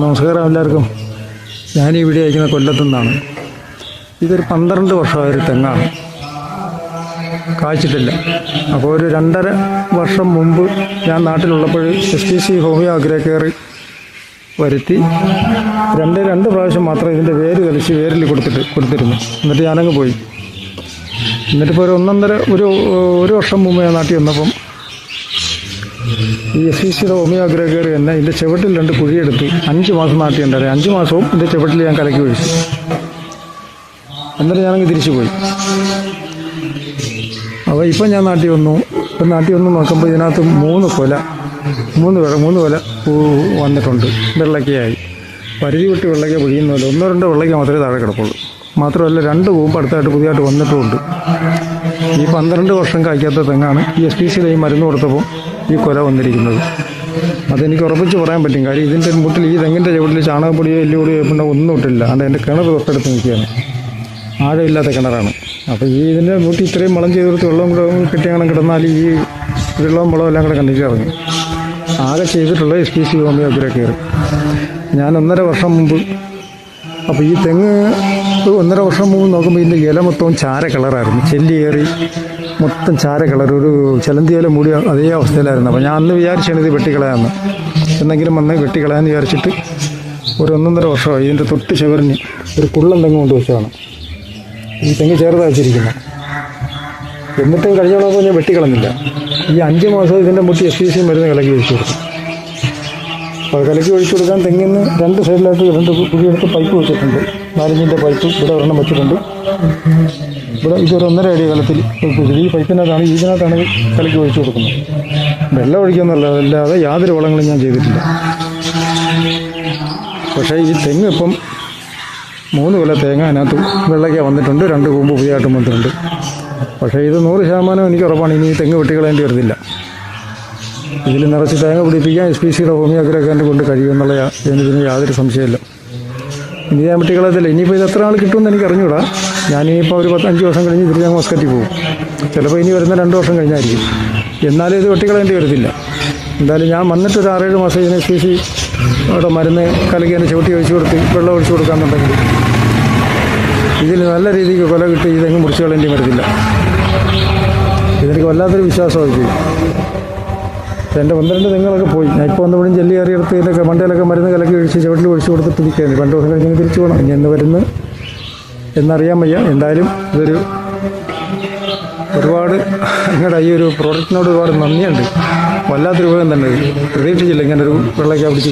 നമസ്കാരം എല്ലാവർക്കും. ഞാൻ വീഡിയോ അയക്കുന്ന കൊല്ലത്തു നിന്നാണ്. ഇതൊരു പന്ത്രണ്ട് വർഷമായ ഒരു തെങ്ങാണ്. കായ്ച്ചിട്ടില്ല. അപ്പോൾ ഒരു രണ്ടര വർഷം മുമ്പ് ഞാൻ നാട്ടിലുള്ളപ്പോൾ എസ് ടി സി ഹോമിയോ അഗ്രേ കയറി വരുത്തി രണ്ട് രണ്ട് പ്രാവശ്യം മാത്രം ഇതിന്റെ വേര് തെളിച്ച് വേരിൽ കൊടുത്തിട്ട് കൊടുത്തിരുന്നു. എന്നിട്ട് ഞാനങ്ങ് പോയി. എന്നിട്ടിപ്പോൾ ഒരു ഒന്നൊന്നര ഒരു ഒരു വർഷം മുമ്പ് ഞാൻ നാട്ടിൽ വന്നപ്പം ഈ എസ് പി സിയുടെ ഹോമിയോ അഗ്രേ കയറി തന്നെ എന്റെ ചുവട്ടിൽ രണ്ട് കുഴിയെടുത്ത് അഞ്ച് മാസം നാട്ടിൽ ഉണ്ടായിരുന്നു അഞ്ച് മാസവും എന്റെ ചുവട്ടിൽ ഞാൻ കലക്കി ഒഴിച്ചു. എന്നിട്ട് ഞാനങ്ങ് തിരിച്ചു പോയി. അപ്പോൾ ഇപ്പം ഞാൻ നാട്ടി വന്നു. ഇപ്പം നാട്ടി വന്ന് നോക്കുമ്പോൾ ഇതിനകത്ത് മൂന്ന് കൊല മൂന്ന് കൊല മൂന്ന് കൊല വന്നിട്ടുണ്ട്. വെള്ളക്കയായി പരിധി വിട്ട് വെള്ളക്ക പൊഴിയുന്നില്ല ഒന്നോ രണ്ടോ വെള്ളക്ക മാത്രമേ താഴെ കിടപ്പുള്ളൂ മാത്രമല്ല രണ്ട് പൂമ്പ് അടുത്തായിട്ട് പുതിയതായിട്ട് വന്നിട്ടുമുണ്ട്. ഈ പന്ത്രണ്ട് വർഷം കായ്ക്കാത്ത തെങ്ങാണ് ഈ എസ് പി സിയിൽ ഈ മരുന്ന് കൊടുത്തപ്പോൾ ഈ കൊല വന്നിരിക്കുന്നത്. അതെനിക്ക് ഉറപ്പിച്ച് പറയാൻ പറ്റും. കാര്യം ഇതിന്റെ മുട്ടിൽ ഈ തെങ്ങിന്റെ ചുവട്ടിൽ ചാണകപ്പൊടിയോ എല്ലുപൊടിയോ പിന്നെ ഒന്നും ഇട്ടില്ല. അതുകൊണ്ട് എന്റെ കിണർ തൊട്ടടുത്ത് നിൽക്കുകയാണ്. ആഴമില്ലാത്ത കിണറാണ്. അപ്പോൾ ഈ ഇതിന്റെ മുട്ടി ഇത്രയും വളം ചെയ്ത് കൊടുത്ത് വെള്ളം കൂടെ കിട്ടിയാണ് കിടന്നാൽ ഈ വെള്ളവും വളവും എല്ലാം കൂടെ കണ്ടിട്ട് ഇറങ്ങി. ആകെ ചെയ്തിട്ടുള്ള എസ് പി സി ഹോമിയോ കയറി. ഞാൻ ഒന്നര വർഷം മുമ്പ് അപ്പോൾ ഈ തെങ്ങ് ഒന്നര വർഷം മുമ്പ് നോക്കുമ്പോൾ ഇതിന്റെ ഇല മൊത്തവും ചാര കളറായിരുന്നു. ചെല്ലി കയറി മൊത്തം ചാര കളർ. ഒരു ചിലന്തി മൂടി അതേ അവസ്ഥയിലായിരുന്നു. അപ്പോൾ ഞാൻ അന്ന് വിചാരിച്ചാണ് ഇത് വെട്ടിക്കളയാന്ന്. എന്തെങ്കിലും വന്ന് വെട്ടിക്കളയാന്ന് വിചാരിച്ചിട്ട് ഒരു ഒന്നൊന്നര വർഷമായി. ഇതിന്റെ തൊട്ട് ചുവരിഞ്ഞ് ഒരു കുള്ളൻ തെങ്ങ് കൊണ്ട് വെച്ചതാണ്. ഈ തെങ്ങ് ചേർത്ത് വെച്ചിരിക്കുന്നത് എന്നിട്ടും കഴിഞ്ഞോളപ്പോൾ ഞാൻ വെട്ടിക്കളഞ്ഞില്ല. ഈ അഞ്ച് മാസം ഇതിന്റെ മുട്ടി എസ് പി സി മരുന്ന് കലക്കി ഒഴിച്ചു കൊടുക്കും അപ്പോൾ കലക്കി ഒഴിച്ചു കൊടുക്കാൻ തെങ്ങിന്ന് രണ്ട് സൈഡിലായിട്ട് രണ്ട് കുഴിയെടുത്ത് പൈപ്പ് വെച്ചിട്ടുണ്ട്. നാലഞ്ചിന്റെ പൈപ്പ് ഇവിടെ ഒരെണ്ണം വെച്ചിട്ടുണ്ട്. ഇവിടെ ഇതൊരു ഒന്നര അടി കലത്തിൽ ഈ പൈപ്പിനകത്താണ് ഇതിനകത്താണ് കലക്കി ഒഴിച്ചു കൊടുക്കുന്നത്. വെള്ളം ഒഴിക്കുന്നുള്ള അല്ലാതെ യാതൊരു വളങ്ങളും ഞാൻ ചെയ്തിട്ടില്ല. പക്ഷേ ഈ തെങ്ങ് ഇപ്പം മൂന്ന് കൊല്ലം തേങ്ങ അതിനകത്ത് വെള്ളയ്ക്ക വന്നിട്ടുണ്ട് രണ്ട് കൂമ്പ് പുതിയതായിട്ടും വന്നിട്ടുണ്ട്. പക്ഷേ ഇത് നൂറ് ശതമാനം എനിക്ക് ഉറപ്പാണ് ഇനി തെങ്ങ് വെട്ടിക്കളയേണ്ടി വരുന്നില്ല ഇതിൽ നിറച്ച് തേങ്ങ പിടിപ്പിക്കാൻ എസ് പി സിയുടെ ഭൂമി അഗ്രഹക്കാരനെ കൊണ്ട് കഴിയുമെന്നുള്ള എനിക്ക് യാതൊരു സംശയമില്ല ഇനി ഞാൻ വെട്ടിക്കളയത്തില്ല ഇനിയിപ്പോൾ ഇത് എത്ര നാൾ കിട്ടുമെന്ന് എനിക്ക് അറിഞ്ഞൂടാ. ഞാനിപ്പോൾ ഒരു പത്ത് അഞ്ച് വർഷം കഴിഞ്ഞ് ഇതിൽ ഞാൻ മസ്കറ്റിൽ പോകും. ചിലപ്പോൾ ഇനി വരുന്ന രണ്ട് വർഷം കഴിഞ്ഞായിരിക്കും. എന്നാലും ഇത് വെട്ടിക്കളയേണ്ടി വരത്തില്ല. എന്തായാലും ഞാൻ വന്നിട്ട് ഒരു ആറേഴ് മാസം ഇതിനെ ശേഷി അവിടെ മരുന്ന് കലക്കി അതിനെ ചവിട്ടി ഒഴിച്ചു കൊടുത്ത് വെള്ളം ഒഴിച്ചു കൊടുക്കാമെന്നുണ്ടെങ്കിൽ ഇതിൽ നല്ല രീതിക്ക് കൊല കിട്ടി ഇതെങ്ങും മുറിച്ചു കളയേണ്ടി വരത്തില്ല. ഇതെനിക്ക് വല്ലാത്തൊരു വിശ്വാസമായി പോയി എന്റെ പന്ത്രണ്ട് നിങ്ങളൊക്കെ പോയി. ഞാൻ ഇപ്പോൾ വന്നപ്പോഴും ജെല്ലി കയറിയെടുത്ത് ഇതിന്റെ മണ്ടയിലൊക്കെ മരുന്ന് കലക്കി ഒഴിച്ച് ചുവട്ടിൽ ഒഴിച്ചു കൊടുത്തിട്ട് നിൽക്കുകയാണ് രണ്ട് ദിവസം കഴിഞ്ഞ് തിരിച്ചു പോകണം ഇനി എന്ന് വരുന്നു എന്നറിയാൻ വയ്യ. എന്തായാലും ഇതൊരു ഒരുപാട് നിങ്ങളുടെ ഈ ഒരു പ്രോഡക്റ്റിനോട് ഒരുപാട് നന്ദിയുണ്ട്. വല്ലാത്തൊരു ഉപയോഗം തന്നെ. പ്രതീക്ഷിച്ചില്ല ഇങ്ങനെ ഒരു പിടിച്ച്